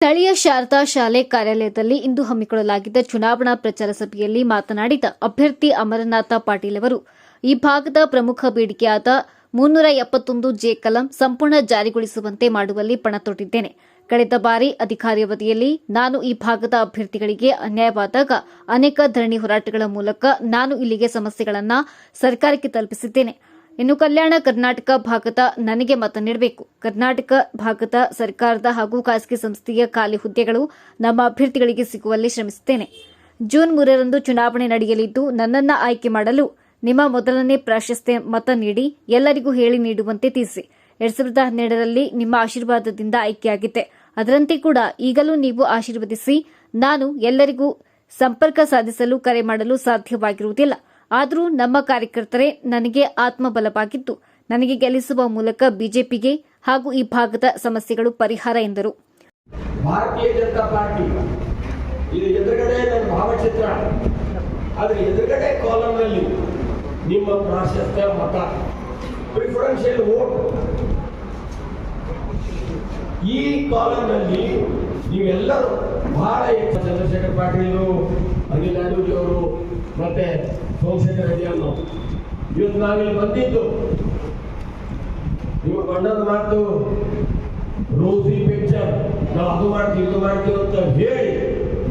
ಸ್ಥಳೀಯ ಶಾರದಾ ಶಾಲೆ ಕಾರ್ಯಾಲಯದಲ್ಲಿ ಇಂದು ಹಮ್ಮಿಕೊಳ್ಳಲಾಗಿದ್ದ ಚುನಾವಣಾ ಪ್ರಚಾರ ಸಭೆಯಲ್ಲಿ ಮಾತನಾಡಿದ ಅಭ್ಯರ್ಥಿ ಅಮರನಾಥ ಪಾಟೀಲ್ ಅವರು, ಈ ಭಾಗದ ಪ್ರಮುಖ ಬೇಡಿಕೆಯಾದ ಮುನ್ನೂರ ಎಪ್ಪತ್ತೊಂದು ಜೆ ಕಲಂ ಸಂಪೂರ್ಣ ಜಾರಿಗೊಳಿಸುವಂತೆ ಮಾಡುವಲ್ಲಿ ಪಣ ತೊಟ್ಟಿದ್ದೇನೆ. ಕಳೆದ ಬಾರಿ ಅಧಿಕಾರಾವಧಿಯಲ್ಲಿ ನಾನು ಈ ಭಾಗದ ಅಭ್ಯರ್ಥಿಗಳಿಗೆ ಅನ್ಯಾಯವಾದಾಗ ಅನೇಕ ಧರಣಿ ಹೋರಾಟಗಳ ಮೂಲಕ ನಾನು ಇಲ್ಲಿಗೆ ಸಮಸ್ಯೆಗಳನ್ನು ಸರ್ಕಾರಕ್ಕೆ ತಲುಪಿಸಿದ್ದೇನೆ. ಇನ್ನು ಕಲ್ಯಾಣ ಕರ್ನಾಟಕ ಭಾಗದ ನನಗೆ ಮತ ನೀಡಬೇಕು. ಕರ್ನಾಟಕ ಭಾಗದ ಸರ್ಕಾರದ ಹಾಗೂ ಖಾಸಗಿ ಸಂಸ್ಥೆಯ ಖಾಲಿ ಹುದ್ದೆಗಳು ನಮ್ಮ ಅಭ್ಯರ್ಥಿಗಳಿಗೆ ಸಿಗುವಲ್ಲಿ ಶ್ರಮಿಸುತ್ತೇನೆ. ಜೂನ್ ಮೂರರಂದು ಚುನಾವಣೆ ನಡೆಯಲಿದ್ದು ನನ್ನನ್ನು ಆಯ್ಕೆ ಮಾಡಲು ನಿಮ್ಮ ಮೊದಲನೇ ಪ್ರಾಶಸ್ತ್ಯ ಮತ ನೀಡಿ ಎಲ್ಲರಿಗೂ ಹೇಳಿ ನೀಡುವಂತೆ ತಿಳಿಸಿ. ಎರಡ್ ಸಾವಿರದ ಹನ್ನೆರಡರಲ್ಲಿ ನಿಮ್ಮ ಆಶೀರ್ವಾದದಿಂದ ಆಯ್ಕೆಯಾಗಿದ್ದೆ. ಅದರಂತೆ ಕೂಡ ಈಗಲೂ ನೀವು ಆಶೀರ್ವದಿಸಿ ನಾನು ಎಲ್ಲರಿಗೂ ಸಂಪರ್ಕ ಸಾಧಿಸಲು ಕರೆ ಮಾಡಲು ಸಾಧ್ಯವಾಗಿರುವುದಿಲ್ಲ. ಆದರೂ ನಮ್ಮ ಕಾರ್ಯಕರ್ತರೇ ನನಗೆ ಆತ್ಮಬಲವಾಗಿದ್ದು, ನನಗೆ ಗೆಲ್ಲಿಸುವ ಮೂಲಕ ಬಿಜೆಪಿಗೆ ಹಾಗೂ ಈ ಭಾಗದ ಸಮಸ್ಯೆಗಳು ಪರಿಹಾರ ಎಂದರು. ಭಾರತೀಯ ಜನತಾ ಪಾರ್ಟಿ, ಇದು ಎದುರುಗಡೆ ನನ್ನ ಭಾವಚಿತ್ರ. ಆದರೆ ಎದುರುಗಡೆ ಕಾಲಂನಲ್ಲಿ ನಿಮ್ಮ ಪ್ರಾಶಸ್ತ್ಯ ಮತ ಪ್ರಿಫರೆನ್ಷಿಯಲ್ ವೋಟ್ ಈ ಕಾಲಂನಲ್ಲಿ ನೀವೆಲ್ಲರೂ ಬಹಳ ಹೆಚ್ಚು ಚಂದ್ರಶೇಖರ್ ಪಾಟೀಲು ಅನಿಲ್ ನಾಡೂಜಿ ಅವರು, ಮತ್ತೆ ಸೋಮಶೇಖರ್ ರೆಡ್ಡಿ ಅವರು. ಇವತ್ತು ನಾವಿಲ್ಲಿ ಬಂದಿದ್ದು ನಿಮ್ಮ ಬಣ್ಣದ ಮಾತು ರೋಸಿ ಪಿಕ್ಚರ್ ನಾವು ಅದು ಮಾಡ್ತೀವಿ, ಇದು ಮಾಡ್ತೀವಿ ಅಂತ ಹೇಳಿ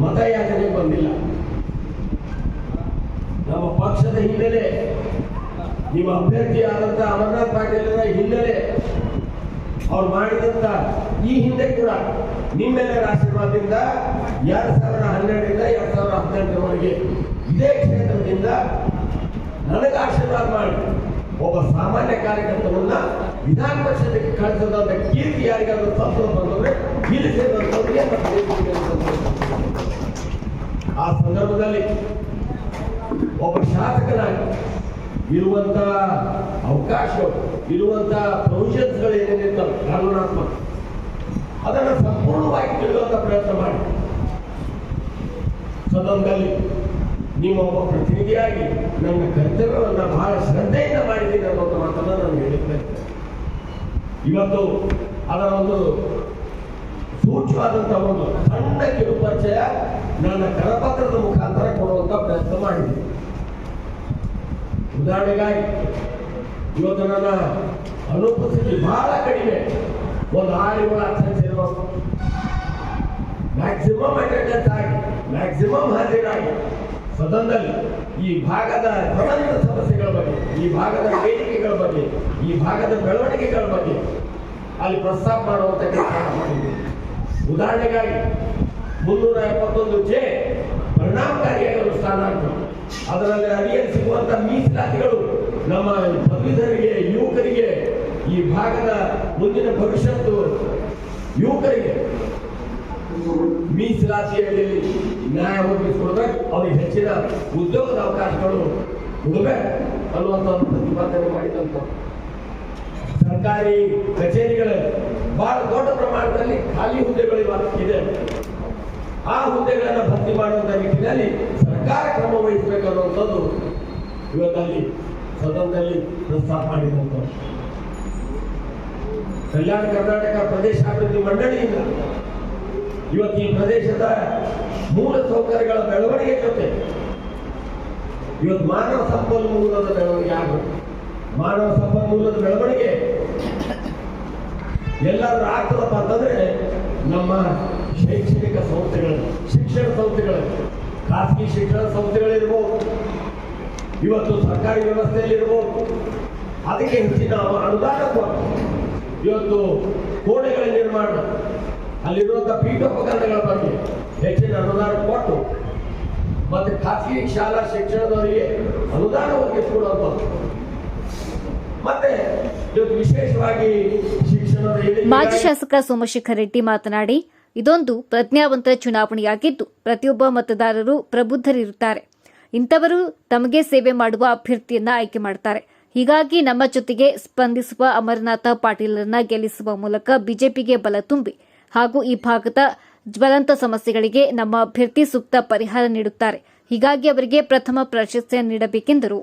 ಮತ ಯಾಚನೆ ಬಂದಿಲ್ಲ. ನಮ್ಮ ಪಕ್ಷದ ಹಿನ್ನೆಲೆ, ನಿಮ್ಮ ಅಭ್ಯರ್ಥಿ ಆದಂತಹ ಅಮರನಾಥ್ ಪಾಟೀಲ್ ಹಿನ್ನೆಲೆ ಅವ್ರು ಮಾಡಿದಂತ ಈ ಹಿಂದೆ ಕೂಡ ನಿಮ್ಮೆಲ್ಲರ ಆಶೀರ್ವಾದದಿಂದ ಎರಡ್ ಸಾವಿರದ ಹನ್ನೆರಡರಿಂದ ಎರಡ್ ಸಾವಿರದ ಹದಿನೆಂಟರವರೆಗೆ ಇದೇ ಕ್ಷೇತ್ರದಿಂದ ನನಗೆ ಆಶೀರ್ವಾದ ಮಾಡಿ ಒಬ್ಬ ಸಾಮಾನ್ಯ ಕಾರ್ಯಕರ್ತವನ್ನ ವಿಧಾನ ಪರಿಷತ್ಗೆ ಕಳಿಸೋದಂತ ಕೀರ್ತಿ ಯಾರಿಗಾದ್ರೂ ಸಂತೋಷ ಬಂದ್ರೆ ಇಲ್ಲಿ. ಆ ಸಂದರ್ಭದಲ್ಲಿ ಒಬ್ಬ ಶಾಸಕನಾಗಿ ಇರುವಂತ ಅವಕಾಶಗಳು, ಇರುವಂತ ಪ್ರೊವಿಷನ್ಸ್ಗಳು ಏನೇನಿರ್ತವೆ ಕಾನೂನಾತ್ಮಕ. ಅದನ್ನು ಸಂಪೂರ್ಣವಾಗಿ ತಿಳಿಯುವಂತ ಪ್ರಯತ್ನ ಮಾಡಿ. ಸದನದಲ್ಲಿ ನಿಮ್ಮ ಒಬ್ಬ ಪ್ರತಿನಿಧಿಯಾಗಿ ನನ್ನ ಕರ್ತವ್ಯವನ್ನು ಬಹಳ ಶ್ರದ್ಧೆಯಿಂದ ಮಾಡಿದ್ದೀನಿ ಅನ್ನೋಂಥ ಮಾತನ್ನು ನಾನು ಹೇಳಿದ್ದೆ ಇವತ್ತು ಅದರ ಒಂದು ಸೂಕ್ಷ್ಮವಾದಂಥ ಒಂದು ಸಣ್ಣ ಕಿರುಪರಿಚಯ ನನ್ನ ಕರಪತ್ರದ ಮುಖಾಂತರ ಕೊಡುವಂಥ ಪ್ರಯತ್ನ ಮಾಡಿದ್ದೀನಿ. ಉದಾಹರಣೆಗಾಗಿ ಇವತ್ತು ನನ್ನ ಅನುಪಸ್ಥಿತಿ ಬಹಳ ಕಡಿಮೆ. ಒಂದು ಆರು ಏಳು ಮ್ಯಾಕ್ಸಿಮಮ್ ಅಟೆಂಡೆನ್ಸ್ ಆಗಿ ಮ್ಯಾಕ್ಸಿಮಮ್ ಹಾಜರಾಗಿ ಸದನದಲ್ಲಿ ಈ ಭಾಗದ ಪ್ರಬಂಧ ಸಮಸ್ಯೆಗಳ ಬಗ್ಗೆ, ಈ ಭಾಗದ ಬೇಡಿಕೆಗಳ ಬಗ್ಗೆ, ಈ ಭಾಗದ ಬೆಳವಣಿಗೆಗಳ ಬಗ್ಗೆ ಅಲ್ಲಿ ಪ್ರಸ್ತಾಪ ಮಾಡುವಂತ ಕೆಲಸ ಮಾಡಿದ್ದೀವಿ ಉದಾಹರಣೆಗಾಗಿ, ಮುನ್ನೂರ ಎಪ್ಪತ್ತೊಂದು ಜೆ ಪರಿಣಾಮಕಾರಿಯಾಗಿ ಆಗ್ತದೆ ಅದರಲ್ಲಿ ಅಡಿಯಲ್ಲಿ ಸಿಗುವಂತ ಮೀಸಲಾತಿಗಳು ನಮ್ಮ ಪದವೀಧರಿಗೆ ಯುವಕರಿಗೆ, ಈ ಭಾಗದ ಮುಂದಿನ ಭವಿಷ್ಯತ್ತು ಯುವಕರಿಗೆ ಮೀಸಲಾತಿಯಲ್ಲಿ ನ್ಯಾಯ ಒದಗಿಸಿಕೊಡ್ಬೇಕು ಅವ್ರಿಗೆ ಹೆಚ್ಚಿನ ಉದ್ಯೋಗದ ಅವಕಾಶಗಳು ಕೊಡಬೇಕು ಅನ್ನುವಂಥ ಪ್ರತಿಪಾದನೆ ಮಾಡಿದಂತ ಸರ್ಕಾರಿ ಕಚೇರಿಗಳ ಬಹಳ ದೊಡ್ಡ ಪ್ರಮಾಣದಲ್ಲಿ ಖಾಲಿ ಹುದ್ದೆಗಳು ಇದೆ. ಆ ಹುದ್ದೆಗಳನ್ನು ಭರ್ತಿ ಮಾಡುವಂತ ನಿಟ್ಟಿನಲ್ಲಿ ಸರ್ಕಾರ ಕ್ರಮ ವಹಿಸಬೇಕು ಅನ್ನುವಂಥದ್ದು ಇವತ್ತಲ್ಲಿ ಸದನದಲ್ಲಿ ಪ್ರಸ್ತಾಪ ಮಾಡಿದಂಥದ್ದು ಕಲ್ಯಾಣ ಕರ್ನಾಟಕ ಪ್ರದೇಶ ಅಭಿವೃದ್ಧಿ ಮಂಡಳಿಯಿಂದ ಇವತ್ತು ಈ ಪ್ರದೇಶದ ಮೂಲ ಸೌಕರ್ಯಗಳ ಬೆಳವಣಿಗೆ ಜೊತೆ ಇವತ್ತು ಮಾನವ ಸಂಪನ್ಮೂಲದ ಬೆಳವಣಿಗೆ ಆಗಬೇಕು. ಮಾನವ ಸಂಪನ್ಮೂಲದ ಬೆಳವಣಿಗೆ ಎಲ್ಲರೂ ಆಗ್ತದಪ್ಪ ಅಂತಂದ್ರೆ ನಮ್ಮ ಶೈಕ್ಷಣಿಕ ಸಂಸ್ಥೆಗಳು ಶಿಕ್ಷಣ ಸಂಸ್ಥೆಗಳು ಖಾಸಗಿ ಶಿಕ್ಷಣ ಸಂಸ್ಥೆಗಳಿರ್ಬೋದು, ಇವತ್ತು ಸರ್ಕಾರಿ ವ್ಯವಸ್ಥೆಯಲ್ಲಿರ್ಬೋದು, ಅದಕ್ಕೆ ಹೆಚ್ಚಿನ ಅನುದಾನ ಕೊಟ್ಟು ಇವತ್ತು ಕೋಣೆಗಳ ನಿರ್ಮಾಣ ಅಲ್ಲಿರುವಂಥ ಪೀಠೋಪಕರಣಗಳ ಬಗ್ಗೆ ಹೆಚ್ಚಿನ ಅನುದಾನ ಕೊಟ್ಟು, ಮತ್ತೆ ಖಾಸಗಿ ಶಾಲಾ ಶಿಕ್ಷಣದವರಿಗೆ ಅನುದಾನ ಒದಗಿಸಿಕೊಡುವಂಥದ್ದು. ಮತ್ತೆ ವಿಶೇಷವಾಗಿ ಶಿಕ್ಷಣದ ಮಾಜಿ ಶಾಸಕ ಸೋಮಶೇಖರ್ ರೆಡ್ಡಿ ಮಾತನಾಡಿ ಇದೊಂದು ಪ್ರಜ್ಞಾವಂತ ಚುನಾವಣೆಯಾಗಿದ್ದು, ಪ್ರತಿಯೊಬ್ಬ ಮತದಾರರು ಪ್ರಬುದ್ಧರಿರುತ್ತಾರೆ. ಇಂಥವರು ತಮಗೆ ಸೇವೆ ಮಾಡುವ ಅಭ್ಯರ್ಥಿಯನ್ನ ಆಯ್ಕೆ ಮಾಡ್ತಾರೆ. ಹೀಗಾಗಿ ನಮ್ಮ ಜೊತೆಗೆ ಸ್ಪಂದಿಸುವ ಅಮರನಾಥ ಪಾಟೀಲರನ್ನ ಗೆಲ್ಲಿಸುವ ಮೂಲಕ ಬಿಜೆಪಿಗೆ ಬಲ ತುಂಬಿ ಹಾಗೂ ಈ ಭಾಗದ ಜ್ವಲಂತ ಸಮಸ್ಯೆಗಳಿಗೆ ನಮ್ಮ ಅಭ್ಯರ್ಥಿ ಸೂಕ್ತ ಪರಿಹಾರ ನೀಡುತ್ತಾರೆ. ಹೀಗಾಗಿ ಅವರಿಗೆ ಪ್ರಥಮ ಪ್ರಾಶಸ್ತ್ಯ ನೀಡಬೇಕೆಂದರು.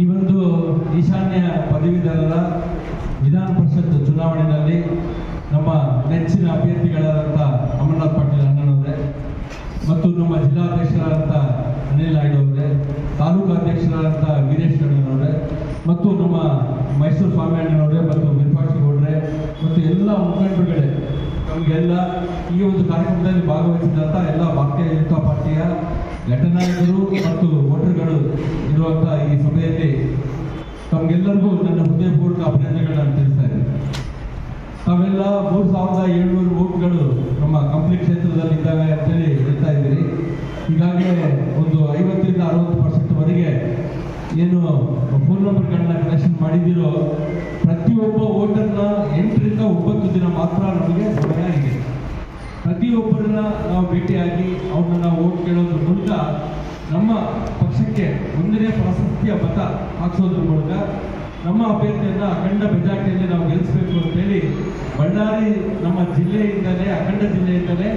ಈ ಒಂದು ಈಶಾನ್ಯ ಪದವೀಧರರ ವಿಧಾನ ಪರಿಷತ್ ಚುನಾವಣೆಯಲ್ಲಿ ನಮ್ಮ ನೆಚ್ಚಿನ ಅಭ್ಯರ್ಥಿಗಳಾದಂಥ ಅಮರನಾಥ್ ಪಾಟೀಲ್ ಅಣ್ಣನವರೇ ಮತ್ತು ನಮ್ಮ ಜಿಲ್ಲಾಧ್ಯಕ್ಷರಾದಂಥ ಅನಿಲ್ ನಾಯ್ಡು ಅವರೇ ತಾಲೂಕು ಅಧ್ಯಕ್ಷರಾದಂಥ ವೀರೇಶ್ ಅಣ್ಣನವರೇ ಮತ್ತು ನಮ್ಮ ಮೈಸೂರು ಸ್ವಾಮಿ ಅಣ್ಣನವರೇ ಮತ್ತು ವಿರೂಪಾಕ್ಷ ಗೌಡ್ರೆ ಮತ್ತು ಎಲ್ಲ ಮುಖಂಡರುಗಳೇ, ನಮಗೆಲ್ಲ ಈ ಒಂದು ಕಾರ್ಯಕ್ರಮದಲ್ಲಿ ಭಾಗವಹಿಸಿದಂಥ ಎಲ್ಲ ಭಾರತೀಯ ಜನತಾ ಪಾರ್ಟಿಯ ಘಟನಾಯಕರು ಮತ್ತು ವೋಟರ್ಗಳು ಇರುವಂಥ ಈ ಸಭೆಯಲ್ಲಿ ತಮಗೆಲ್ಲರಿಗೂ ನನ್ನ ಹೃದಯಪೂರ್ವಕ ಅಭಿನಂದನೆಗಳನ್ನು ತಿಳಿಸ್ತಾ ಇದ್ದೀನಿ. ತಾವೆಲ್ಲ ಮೂರು ಸಾವಿರದ ಏಳ್ನೂರು ವೋಟ್ಗಳು ನಮ್ಮ ಕಂಪ್ಲಿ ಕ್ಷೇತ್ರದಲ್ಲಿ ಇದ್ದಾವೆ ಅಂತೇಳಿ ಹೇಳ್ತಾ ಇದ್ದೀರಿ. ಈಗಾಗಲೇ ಒಂದು ಐವತ್ತರಿಂದ ಅರವತ್ತು ಪರ್ಸೆಂಟ್ವರೆಗೆ ಏನು ಫೋನ್ ನಂಬರ್ಗಳನ್ನ ಕನೆಕ್ಷನ್ ಮಾಡಿದ್ದೀರೋ ಪ್ರತಿಯೊಬ್ಬ ವೋಟರ್ನ ಎಂಟರಿಂದ ಒಂಬತ್ತು ದಿನ ಮಾತ್ರ ನಮಗೆ ಸಮಯ ಇದೆ. ಪ್ರತಿಯೊಬ್ಬರನ್ನ ನಾವು ಭೇಟಿಯಾಗಿ ಅವ್ರನ್ನ ನಾವು ಓಟ್ ಕೇಳೋದ್ರ ಮೂಲಕ ನಮ್ಮ ಪಕ್ಷಕ್ಕೆ ಒಂದನೇ ಪ್ರಾಶಸ್ತ್ಯ ಮತ ಹಾಕ್ಸೋದ್ರ ಮೂಲಕ ನಮ್ಮ ಅಭ್ಯರ್ಥಿಯನ್ನ ಅಖಂಡ ಮೆಜಾರಿಟಿಯಲ್ಲಿ ನಾವು ಗೆಲ್ಲಿಸಬೇಕು ಅಂತೇಳಿ ಬಳ್ಳಾರಿ ನಮ್ಮ ಜಿಲ್ಲೆಯಿಂದಲೇ, ಅಖಂಡ ಜಿಲ್ಲೆಯಿಂದಲೇ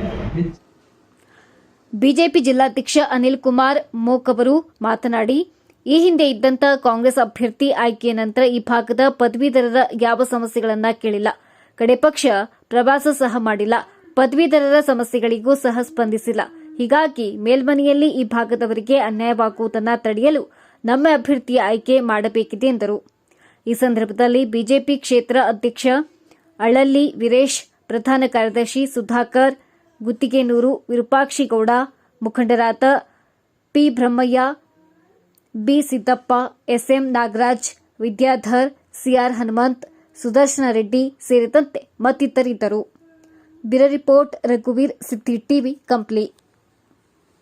ಬಿಜೆಪಿ ಜಿಲ್ಲಾಧ್ಯಕ್ಷ ಅನಿಲ್ ಕುಮಾರ್ ಮೋಕ್ ಅವರು ಮಾತನಾಡಿ, ಈ ಹಿಂದೆ ಇದ್ದಂತ ಕಾಂಗ್ರೆಸ್ ಅಭ್ಯರ್ಥಿ ಆಯ್ಕೆಯ ನಂತರ ಈ ಭಾಗದ ಪದವೀಧರರ ಯಾವ ಸಮಸ್ಯೆಗಳನ್ನ ಕೇಳಿಲ್ಲ. ಕಡೆ ಪಕ್ಷ ಪ್ರವಾಸ ಸಹ ಮಾಡಿಲ್ಲ. ಪದವೀಧರರ ಸಮಸ್ಯೆಗಳಿಗೂ ಸಹ ಸ್ಪಂದಿಸಿಲ್ಲ. ಹೀಗಾಗಿ ಮೇಲ್ಮನೆಯಲ್ಲಿ ಈ ಭಾಗದವರಿಗೆ ಅನ್ಯಾಯವಾಗುವುದನ್ನು ತಡೆಯಲು ನಮ್ಮ ಅಭ್ಯರ್ಥಿಯ ಆಯ್ಕೆ ಮಾಡಬೇಕಿದೆ ಎಂದರು. ಈ ಸಂದರ್ಭದಲ್ಲಿ ಬಿಜೆಪಿ ಕ್ಷೇತ್ರ ಅಧ್ಯಕ್ಷ ಅಳಲ್ಲಿ ವೀರೇಶ್, ಪ್ರಧಾನ ಕಾರ್ಯದರ್ಶಿ ಸುಧಾಕರ್, ಗುತ್ತಿಗೆನೂರು ವಿರೂಪಾಕ್ಷಿಗೌಡ, ಮುಖಂಡರಾದ P Brahmayya, B Siddappa, SM Nagaraj, Vidyadhar, CR Hanumanth, Sudarshana Reddy ಸೇರಿದಂತೆ ಮತ್ತಿತರಿದ್ದರು. ಬಿರ ರಿಪೋರ್ಟ್, ರಘುವೀರ್, ಸಿದ್ದಿ ಟಿವಿ, ಕಂಪ್ಲಿ.